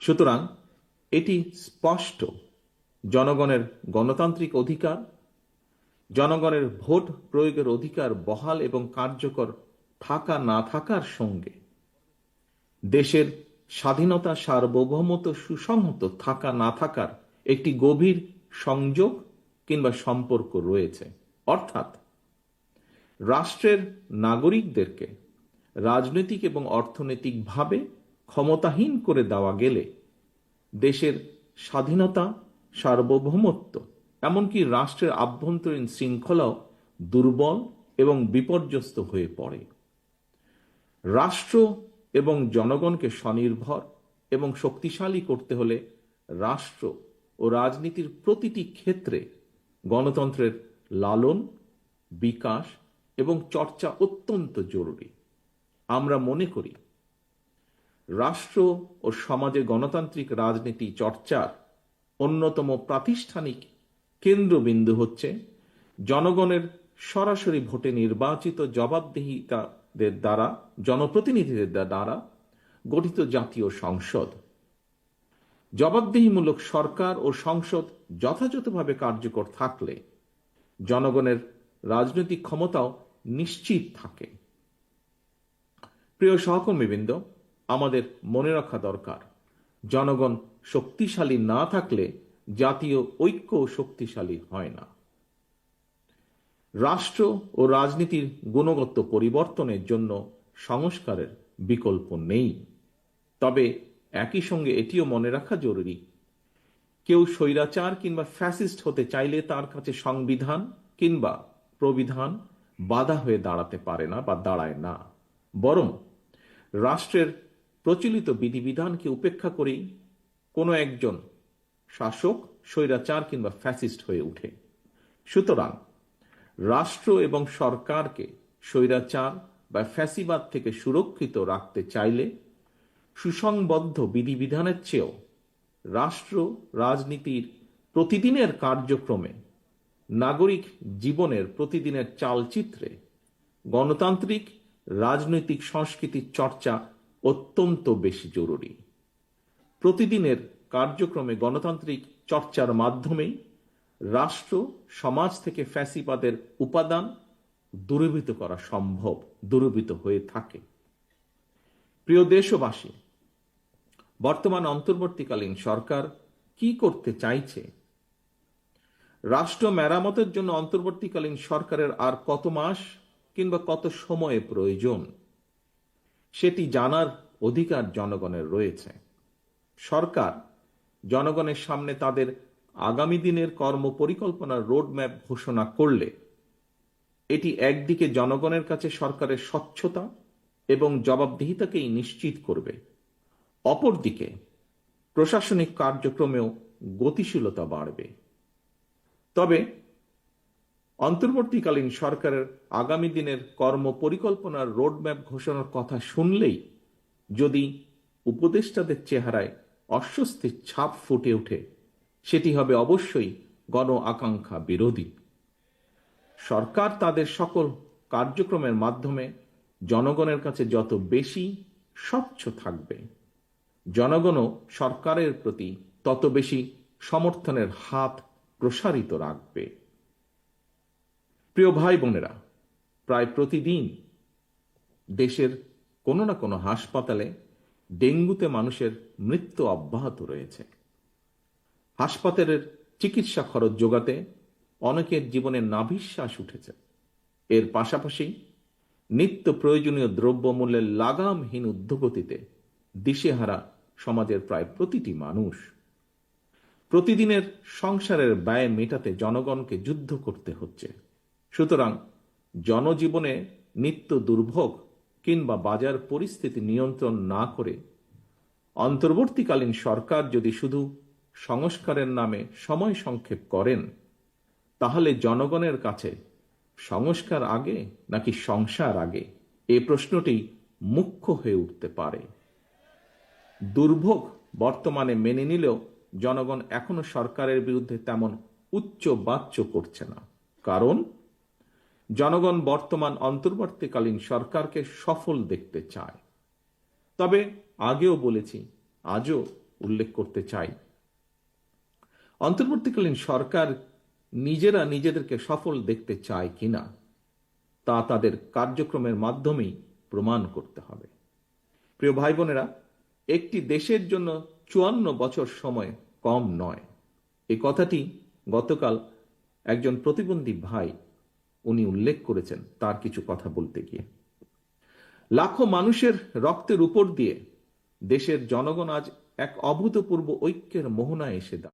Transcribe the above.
সুতরাং এটি স্পষ্ট। জনগণের গণতান্ত্রিক অধিকার, জনগণের ভোট প্রয়োগের অধিকার বহাল এবং কার্যকর থাকা না থাকার সঙ্গে দেশের স্বাধীনতা সার্বভৌমত্ব সুসংহত থাকা না থাকার একটি গভীর সংযোগ কিংবা সম্পর্ক রয়েছে। অর্থাৎ রাষ্ট্রের নাগরিকদেরকে রাজনৈতিক এবং অর্থনৈতিকভাবে ক্ষমতাহীন করে দেওয়া গেলে দেশের স্বাধীনতা, সার্বভৌমত্ব, এমনকি রাষ্ট্রের আভ্যন্তরীণ শৃঙ্খলাও দুর্বল এবং বিপর্যস্ত হয়ে পড়ে। রাষ্ট্র এবং জনগণকে স্বনির্ভর এবং শক্তিশালী করতে হলে রাষ্ট্র ও রাজনীতির প্রতিটি ক্ষেত্রে গণতন্ত্রের লালন, বিকাশ এবং চর্চা অত্যন্ত জরুরি। আমরা মনে করি রাষ্ট্র ও সমাজে গণতান্ত্রিক রাজনীতি চর্চার অন্যতম প্রাতিষ্ঠানিক কেন্দ্রবিন্দু হচ্ছে জনগণের সরাসরি ভোটে নির্বাচিত জবাবদিহিতাদের দ্বারা, জনপ্রতিনিধিদের দ্বারা গঠিত জাতীয় সংসদ। জবাবদিহিমূলক সরকার ও সংসদ যথাযথভাবে কার্যকর থাকলে জনগণের রাজনৈতিক ক্ষমতাও নিশ্চিত থাকে। প্রিয় সহকর্মীবৃন্দ আমাদের মনে রাখা দরকার। জনগণ শক্তিশালী না থাকলে জাতীয় ঐক্য শক্তিশালী হয় না। রাষ্ট্র ও রাজনীতির গুণগত পরিবর্তনের জন্য সংস্কারের বিকল্প নেই। তবে একই সঙ্গে এটিও মনে রাখা জরুরি। কেউ স্বৈরাচার কিংবা ফ্যাসিস্ট হতে চাইলে তার কাছে সংবিধান কিংবা প্রবিধান বাধা হয়ে দাঁড়াতে পারে না বা দাঁড়ায় না। বরং রাষ্ট্রের প্রচলিত বিধিবিধানকে উপেক্ষা করেই কোনো একজন শাসক, স্বৈরাচার কিংবা ফ্যাসিস্ট হয়ে উঠে সুতরাং রাষ্ট্র এবং সরকারকে স্বৈরাচার বা ফ্যাসিবাদ থেকে সুরক্ষিত রাখতে চাইলে সুসংবদ্ধ বিধিবিধানের চেয়েও রাষ্ট্র, রাজনীতির প্রতিদিনের কার্যক্রমে নাগরিক জীবনের প্রতিদিনের চালচিত্রে গণতান্ত্রিক, রাজনৈতিক সংস্কৃতির চর্চা অত্যন্ত বেশি জরুরি। প্রতিদিনের কার্যক্রমে গণতান্ত্রিক চর্চার মাধ্যমেই রাষ্ট্র, সমাজ থেকে ফ্যাসিবাদের উপাদান দূরীভূত করা সম্ভব, দূরীভূত হয়ে থাকে। প্রিয় দেশবাসী, বর্তমান অন্তর্বর্তীকালীন সরকার কি করতে চাইছে? রাষ্ট্র মেরামতের জন্য অন্তর্বর্তীকালীন সরকারের আর কত মাস কিংবা কত সময়ে প্রয়োজন? সেটি জানার অধিকার জনগণের রয়েছে। সরকার জনগণের সামনে তাদের আগামী দিনের কর্ম পরিকল্পনার রোডম্যাপ ঘোষণা করলে এটি একদিকে জনগণের কাছে সরকারের স্বচ্ছতা এবং জবাবদিহিতাকেই নিশ্চিত করবে। অপরদিকে প্রশাসনিক কার্যক্রমেও গতিশীলতা বাড়বে। তবে অন্তর্বর্তীকালীন সরকারের আগামী দিনের কর্ম পরিকল্পনার রোডম্যাপ ঘোষণার কথা শুনলেই যদি উপদেষ্টাদের চেহারায় অস্বস্তির ছাপ ফুটে ওঠে, সেটি হবে অবশ্যই গণ আকাঙ্ক্ষা বিরোধী। সরকার তাদের সকল কার্যক্রমের মাধ্যমে জনগণের কাছে যত বেশি স্বচ্ছ থাকবে, জনগণও সরকারের প্রতি তত বেশি সমর্থনের হাত প্রসারিত রাখবে। প্রিয় ভাই বোনেরা, প্রায় প্রতিদিন দেশের কোনো না কোনো হাসপাতালে ডেঙ্গুতে মানুষের মৃত্যু অব্যাহত রয়েছে। হাসপাতালের চিকিৎসা খরচ যোগাতে অনেকের জীবনে নাভিশ্বাস উঠেছে। এর পাশাপাশি নিত্য প্রয়োজনীয় দ্রব্যমূল্যের লাগামহীন উদ্যোগতিতে দিশেহারা সমাজের প্রায় প্রতিটি মানুষ প্রতিদিনের সংসারের ব্যয় মেটাতে জনগণকে যুদ্ধ করতে হচ্ছে। সুতরাং জনজীবনে নিত্য দুর্ভোগ কিংবা বাজার পরিস্থিতি নিয়ন্ত্রণ না করে অন্তর্বর্তীকালীন সরকার যদি শুধু সংস্কারের নামে সময় সংক্ষেপ করেন, তাহলে জনগণের কাছে সংস্কার আগে নাকি সংসার আগে? এ প্রশ্নটি মুখ্য হয়ে উঠতে পারে। দুর্ভোগ বর্তমানে মেনে নিলেও জনগণ এখনও সরকারের বিরুদ্ধে তেমন উচ্চ বাচ্য করছে না। কারণ জনগণ বর্তমান অন্তর্বর্তীকালীন সরকারকে সফল দেখতে চায়। তবে আগেও বলেছি, আজও উল্লেখ করতে চাই। অন্তর্বর্তীকালীন সরকার নিজেরা নিজেদেরকে সফল দেখতে চায় কিনা, তা তাদের কার্যক্রমের মাধ্যমেই প্রমাণ করতে হবে। প্রিয় ভাই বোনেরা একটি দেশের জন্য চুয়ান্ন বছর সময় কম নয়। এই কথাটি গতকাল একজন প্রতিবন্ধী ভাই উনি উল্লেখ করেছেন তার কিছু কথা বলতে গিয়ে। লাখো মানুষের রক্তের উপর দিয়ে দেশের জনগণ আজ এক অভূতপূর্ব ঐক্যের মোহনায় এসে দাঁড়ায়।